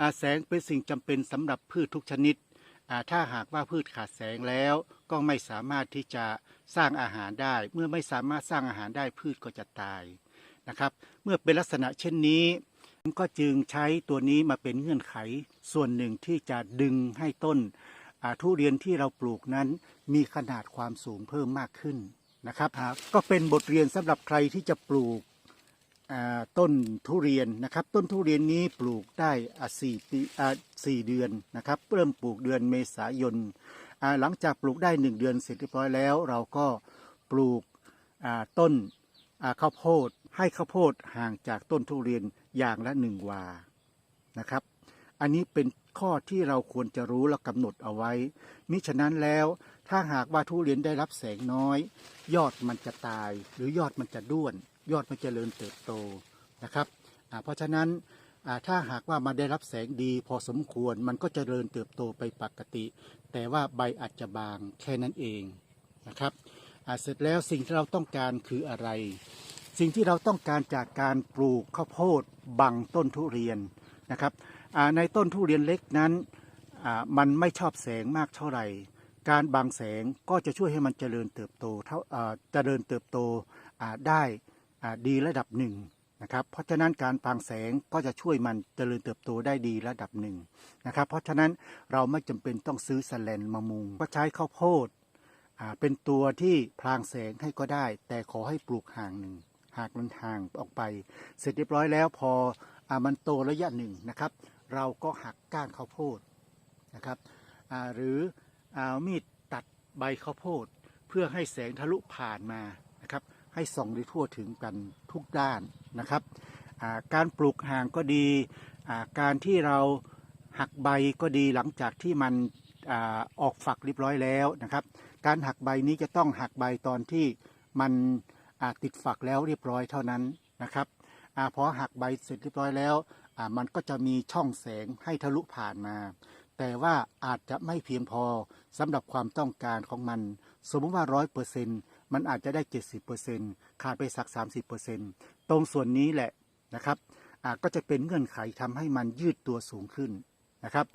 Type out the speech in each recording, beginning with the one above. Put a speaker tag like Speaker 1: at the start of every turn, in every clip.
Speaker 1: อ่าแสงเป็นสิ่งจำเป็นสำหรับพืชทุกชนิดอ่าถ้าหากว่าพืชขาดแสงแล้วก็ไม่สามารถที่จะสร้างอาหารได้ เมื่อไม่สามารถสร้างอาหารได้พืชก็จะตายนะครับ เมื่อเป็นลักษณะเช่นนี้ก็จึงใช้ตัวนี้มาเป็นเงื่อนไขส่วนหนึ่งที่จะดึงให้ต้นอ่าทุเรียนที่เราปลูกนั้นมีขนาดความสูงเพิ่มมากขึ้นนะครับ ก็เป็นบทเรียนสำหรับใครที่จะปลูกอ่า ต้นทุเรียนนะครับ ต้นทุเรียนนี้ปลูกได้สี่ปีสี่เดือนนะครับเริ่มปลูกเดือนเมษายนหลังจากปลูกได้หนึ่งเดือนเสร็จเรียบร้อยแล้ว เราก็ปลูกต้นข้าวโพดให้ข้าวโพดห่างจากต้นทุเรียนอย่างละหนึ่งวานะครับ อันนี้เป็นข้อที่เราควรจะรู้และกำหนดเอาไว้มิฉะนั้นแล้ว ถ้าหากว่าทุเรียนได้รับแสงน้อย ยอดมันจะตาย หรือยอดมันจะด้วน ยอดมันจะเจริญเติบโตนะครับเพราะฉะนั้นถ้าหากว่ามันได้รับแสงดีพอสมควรมันก็จเจริญเติบโตไปปกติ แต่ว่าใบอาจจะบางแค่นั้นเองนะครับเสร็จแล้วสิ่งที่เราต้องการคืออะไร สิ่งที่เราต้องการจากการปลูกข้าวโพดบังต้นทุเรียนนะครับในต้นทุเรียนเล็กนั้นมันไม่ชอบแสงมากเท่าไหร่ การบังแสงก็จะช่วยให้มันเจริญเติบโตเท่าเจริญเติบโตได้ดีระดับหนึ่งนะครับเพราะฉะนั้นการบังแสงก็จะช่วยมันเจริญเติบโตได้ดีระดับหนึ่งนะครับเพราะฉะนั้นเราไม่จำเป็นต้องซื้อแสแลนมามุง ก็ใช้ข้าวโพดเป็นตัวที่พรางแสงให้ก็ได้ แต่ขอให้ปลูกห่างหนึ่งหากมันห่างออกไป เสร็จเรียบร้อยแล้วพออมันโตระยะหนึ่งนะครับ เราก็หักก้านข้าวโพดนะครับหรือ เอามีดตัดใบข้าวโพด เพื่อให้แสงทะลุผ่านมานะครับ ให้ส่องได้ทั่วถึงกันทุกด้านนะครับาการปลูกห่างก็ดีาการที่เราหักใบก็ดีหลังจากที่มันอออกฝักเรียบร้อยแล้วนะครับ การหักใบนี้จะต้องหักใบตอนที่มันติดฝักแล้วเรียบร้อยเท่านั้นนะครับอพอหักใบเสร็จเรียบร้อยแล้วมันก็จะมีช่องแสงให้ทะลุผ่านมา แต่ว่าอาจจะไม่เพียงพอสำหรับความต้องการของมัน สมมติว่าร้อยเปอร์เซ็นมันอาจจะได้เจ็ดสิบเปอร์เซ็นขาดไปสักสามสิบเปอร์เซ็นตรงส่วนนี้แหละนะครับอ่าก็จะเป็นเงื่อนไขทำให้มันยืดตัวสูงขึ้นนะครับ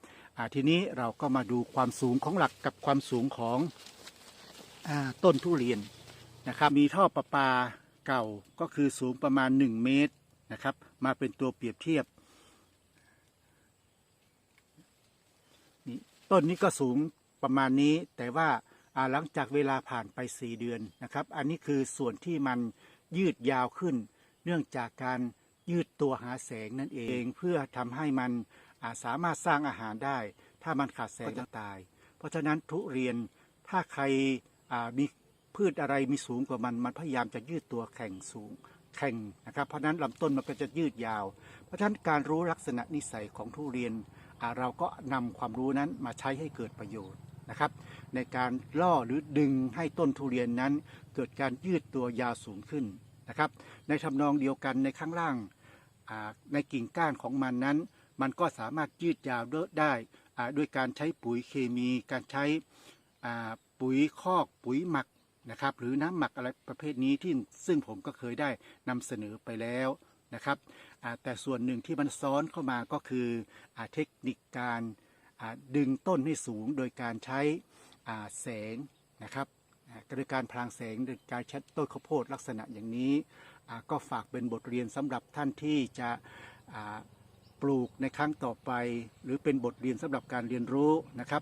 Speaker 1: ทีนี้เราก็มาดูความสูงของหลักกับความสูงของอต้นทุเรียนนะครับ มีท่อประปาเก่าก็คือสูงประมาณ 1 เมตรนะครับ มาเป็นตัวเปรียบเทียบนี่ ต้นนี้ก็สูงประมาณนี้ แต่ว่าหลังจากเวลาผ่านไป 4 เดือนนะครับ อันนี้คือส่วนที่มันยืดยาวขึ้น เนื่องจากการยืดตัวหาแสงนั่นเองเพื่อทำให้มันาสามารถสร้างอาหารได้ ถ้ามันขาดแสงก็จะตาย เพราะฉะนั้นทุเรียนถ้าใครมีพืชอะไรมีสูงกว่ามันมันพยายามจะยืดตัวแข่งสูงแข่งนะครับเพราะนั้นลำต้นมันก็จะยืดยาว เพราะฉะนั้นการรู้ลักษณะนิสัยของทุเรียน เราก็นำความรู้นั้นมาใช้ให้เกิดประโยชน์นะครับ ในการล่อหรือดึงให้ต้นทุเรียนนั้น เกิดการยืดตัวยาวสูงขึ้นนะครับ ในทำนองเดียวกันในข้างล่างในกิ่งก้านของมันนั้น มันก็สามารถยืดยาวได้ด้วยการใช้ปุ๋ยเคมี การใช้ปุ๋ยคอกปุ๋ยหมักนะครับ หรือน้ำหมักอะไรประเภทนี้ที่ซึ่งผมก็เคยได้นำเสนอไปแล้ว นะครับแต่ส่วนหนึ่งที่มันซ้อนเข้ามาก็คืออเทคนิคการดึงต้นให้สูงโดยการใช้แสงนะครับโดยการพลางแสงโดยการใช้ต้นข้าวโพดลักษณะอย่างนี้ก็ฝากเป็นบทเรียนสำหรับท่านที่จะปลูกในครั้งต่อไป หรือเป็นบทเรียนสำหรับการเรียนรู้นะครับ